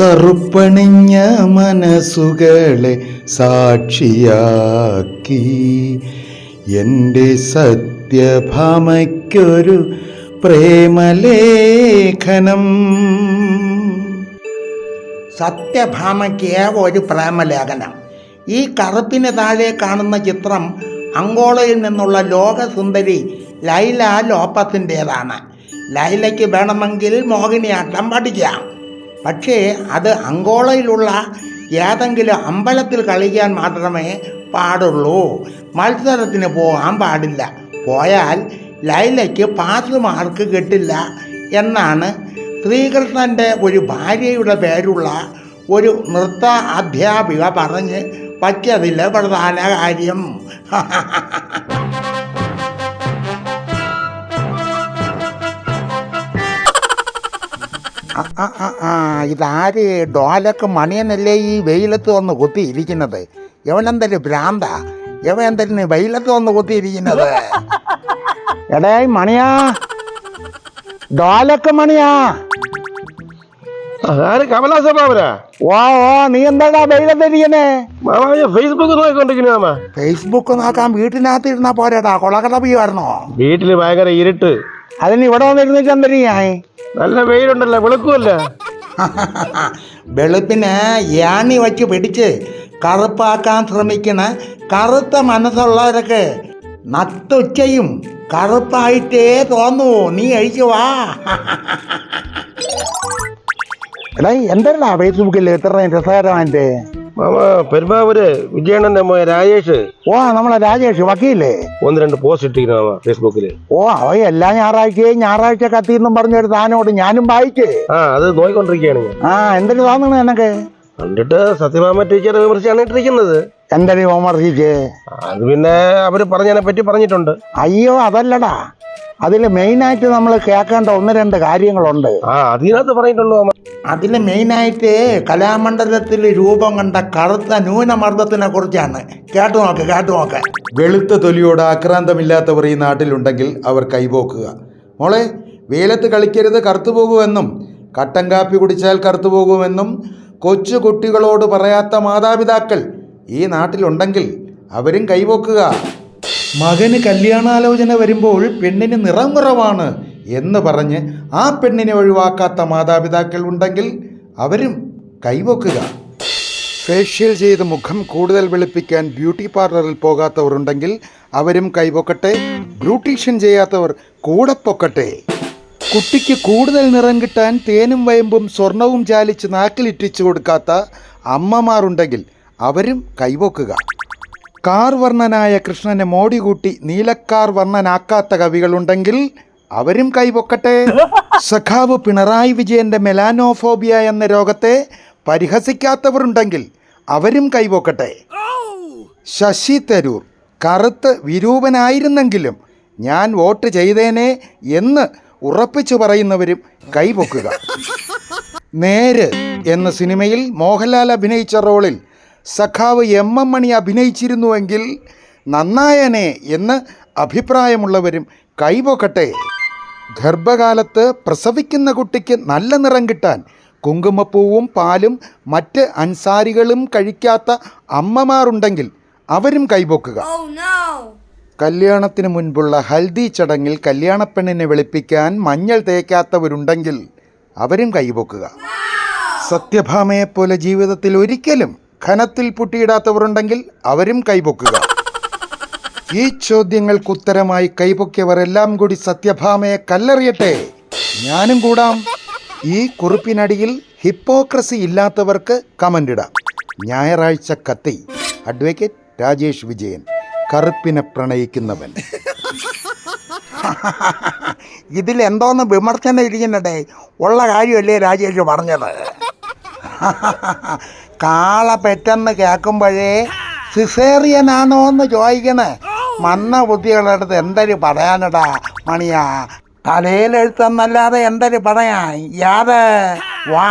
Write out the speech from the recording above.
കറുപ്പണിഞ്ഞ മനസ്സുകളെ സാക്ഷിയാക്കി. എന്റെ സത്യഭാമയ്ക്കൊരു പ്രേമലേഖനം. സത്യഭാമയ്ക്ക് ഒരു പ്രേമലേഖനം. ഈ കറുപ്പിന് താഴെ കാണുന്ന ചിത്രം അങ്കോളയിൽ നിന്നുള്ള ലോകസുന്ദരി ലൈല ലോപ്പത്തിന്റേതാണ് ലൈലയ്ക്ക് വേണമെങ്കിൽ മോഹിനിയാട്ടം പഠിക്കാം. പക്ഷേ അത് അങ്കോളയിലുള്ള ഏതെങ്കിലും അമ്പലത്തിൽ കളിക്കാൻ മാത്രമേ പാടുള്ളൂ. മത്സരത്തിന് പോകാൻ പാടില്ല. പോയാൽ ലൈലയ്ക്ക് പാസ് മാർക്ക് കിട്ടില്ല എന്നാണ് ശ്രീകൃഷ്ണന്റെ ഒരു ഭാര്യയുടെ പേരുള്ള ഒരു നൃത്ത അധ്യാപിക പറഞ്ഞ് പറ്റിയതിലെ പ്രധാന കാര്യം. ആ, ആ, ആ, ഇതാര് ഡോലക്ക് മണിയെന്നല്ലേ ഈ വെയിലത്ത് വന്ന് കുത്തിയിരിക്കുന്നത്? യവനെന്തൊരു ഭ്രാന്ത? എവൻ എന്തൊരു വെയിലത്ത് വന്ന് കുത്തിയിരിക്കുന്നത്? എടേ മണിയാ. ഡോലക്ക് മണിയാ. ഓ ഓ നീ എന്താടാ വെയിലത്തിരിക്കണേ മാമാ ഞാൻ ഫേസ്ബുക്ക് നോക്കിക്കൊണ്ടിരിക്കുന്നു മാമ. ഫേസ്ബുക്ക് നോക്കാൻ വീട്ടിനകത്ത് ഇരുന്നാ പോരാടാ കൊളക്കടപ്പി വരണോ? വീട്ടിൽ ഭയങ്കര ഇരുട്ട്. അതിന് ഇവിടെ വന്നിരുന്നു ചന്ദ്രിയായി നല്ല വെയിലുണ്ടല്ലോ വെളുക്കുമല്ല വെളുപ്പിന് യാണി വച്ച് പിടിച്ച് കറുപ്പാക്കാൻ ശ്രമിക്കണ കറുത്ത മനസ്സുള്ളവരൊക്കെ നട്ടുച്ചയും കറുപ്പായിട്ടേ തോന്നൂ. നീ അഴിച്ചു വാ. എടാ എന്തല്ല ഫേസ്ബുക്കിൽ എത്ര രസകരമായിട്ട് മാമ പെരുമ്പാവൂര് വിജയണ്ണന്റെ മോയ രാജേഷ്. ഓ നമ്മളെ രാജേഷ് വക്കീലേ? ഒന്ന് രണ്ട് പോസ്റ്റ് ഇട്ടിരിക്കുന്നു മാമ ഫേസ്ബുക്കിൽ. ഓ അവ എല്ലാ ഞായറാഴ്ചയും ഞായറാഴ്ച കത്തിന്നും പറഞ്ഞൊരു താനോട് ഞാനും വായിച്ചേ. ആ അത് നോയിക്കൊണ്ടിരിക്കുകയാണ് ഞാൻ. ആ എന്തൊരു താന്നാണ് എനക്ക് കണ്ടിട്ട് സത്യഭാമ ടീച്ചറെ വിമർശിച്ചാണ് ഇട്ടിരിക്കുന്നത്. എന്തൊരു വിമർശിച്ചേ? അത് പിന്നെ അവർ പറഞ്ഞതിനെ പറ്റി പറഞ്ഞിട്ടുണ്ട്. അയ്യോ അതല്ലടാ. അതിൽ മെയിനായിട്ട് നമ്മൾ കേൾക്കേണ്ട ഒന്ന് രണ്ട് കാര്യങ്ങളുണ്ട്. ആ അതിനകത്ത് മാമ അതിൽ മെയിനായിട്ട് കലാമണ്ഡലത്തിൽ രൂപം കണ്ട കറുത്ത ന്യൂനമർദ്ദത്തിനെ കുറിച്ചാണ്. കേട്ടു നോക്ക് കേട്ടു നോക്ക്. വെളുത്ത തൊലിയോട് ആക്രാന്തമില്ലാത്തവർ ഈ നാട്ടിലുണ്ടെങ്കിൽ അവർ കൈപോക്കുക. മോളെ വെയിലത്ത് കളിക്കരുത് കറുത്തു പോകുമെന്നും കട്ടൻ കാപ്പി കുടിച്ചാൽ കറുത്തു പോകുമെന്നും കൊച്ചു കുട്ടികളോട് പറയാത്ത മാതാപിതാക്കൾ ഈ നാട്ടിലുണ്ടെങ്കിൽ അവരും കൈപോക്കുക. മകന് കല്യാണാലോചന വരുമ്പോൾ പെണ്ണിന് നിറം കുറവാണ് എന്ന് പറഞ്ഞ് ആ പെണ്ണിനെ ഒഴിവാക്കാത്ത മാതാപിതാക്കൾ ഉണ്ടെങ്കിൽ അവരും കൈവക്കുക. ഫേഷ്യൽ ചെയ്ത് മുഖം കൂടുതൽ വെളുപ്പിക്കാൻ ബ്യൂട്ടി പാർലറിൽ പോകാത്തവരുണ്ടെങ്കിൽ അവരും കൈപൊക്കട്ടെ ബ്യൂട്ടീഷ്യൻ ചെയ്യാത്തവർ കൂടെ പൊക്കട്ടെ. കുട്ടിക്ക് കൂടുതൽ നിറം കിട്ടാൻ തേനും വയമ്പും സ്വർണവും ചാലിച്ച് നാക്കിലിറ്റിച്ചു കൊടുക്കാത്ത അമ്മമാരുണ്ടെങ്കിൽ അവരും കൈവോക്കുക. കാർ വർണനായ കൃഷ്ണനെ മോടി കൂട്ടി നീലക്കാർ വർണനാക്കാത്ത കവികളുണ്ടെങ്കിൽ അവരും കൈപൊക്കട്ടെ സഖാവ് പിണറായി വിജയന്റെ മെലാനോഫോബിയ എന്ന രോഗത്തെ പരിഹസിക്കാത്തവരുണ്ടെങ്കിൽ അവരും കൈപൊക്കട്ടെ ശശി തരൂർ കറുത്ത് വിരൂപനായിരുന്നെങ്കിലും ഞാൻ വോട്ട് ചെയ്തേനെ എന്ന് ഉറപ്പിച്ചു പറയുന്നവരും കൈപൊക്കുക നേര് എന്ന സിനിമയിൽ മോഹൻലാൽ അഭിനയിച്ച റോളിൽ സഖാവ് എം എം മണി അഭിനയിച്ചിരുന്നുവെങ്കിൽ നന്നായനെ എന്ന് അഭിപ്രായമുള്ളവരും കൈപൊക്കട്ടെ. ഗർഭകാലത്ത് പ്രസവിക്കുന്ന കുട്ടിക്ക് നല്ല നിറം കിട്ടാൻ കുങ്കുമപ്പൂവും പാലും മറ്റ് അൻസാരികളും കഴിക്കാത്ത അമ്മമാരുണ്ടെങ്കിൽ അവരും കൈപൊക്കുക. Oh! കല്യാണത്തിന് മുൻപുള്ള ഹൽദി ചടങ്ങിൽ കല്യാണപ്പെണ്ണിനെ വെളുപ്പിക്കാൻ മഞ്ഞൾ തേക്കാത്തവരുണ്ടെങ്കിൽ അവരും കൈപൊക്കുക. സത്യഭാമയെപ്പോലെ ജീവിതത്തിൽ ഒരിക്കലും ഖനത്തിൽ പുട്ടിയിടാത്തവരുണ്ടെങ്കിൽ അവരും കൈപൊക്കുക. ഈ ചോദ്യങ്ങൾക്ക് ഉത്തരമായി കൈപൊക്കിയവർ എല്ലാം കൂടി സത്യഭാമയെ കല്ലെറിയട്ടെ. ഞാനും കൂടാം. ഈ കുറിപ്പിനടിയിൽ ഹിപ്പോക്രസി ഇല്ലാത്തവർക്ക് കമന്റ് ഇടാം. ഞായറാഴ്ച കത്തി. അഡ്വക്കേറ്റ് രാജേഷ് വിജയൻ കറുപ്പിനെ പ്രണയിക്കുന്നവൻ. ഇതിൽ എന്തോന്ന് വിമർശനം ഇരിക്കുന്നുണ്ടേ? ഉള്ള കാര്യമല്ലേ രാജേഷ് പറഞ്ഞത്? കാള പെറ്റെന്ന് കേൾക്കുമ്പോഴേ സിസേറിയനാണോ എന്ന് ചോദിക്കണേ. മന്ന ബുദ്ധികളുടെ അടുത്ത് എന്തൊരു പറയാനടാ മണിയാ. തലയിലെഴുത്തെന്നല്ലാതെ എന്തൊരു പറയാ? യാതെ വാ.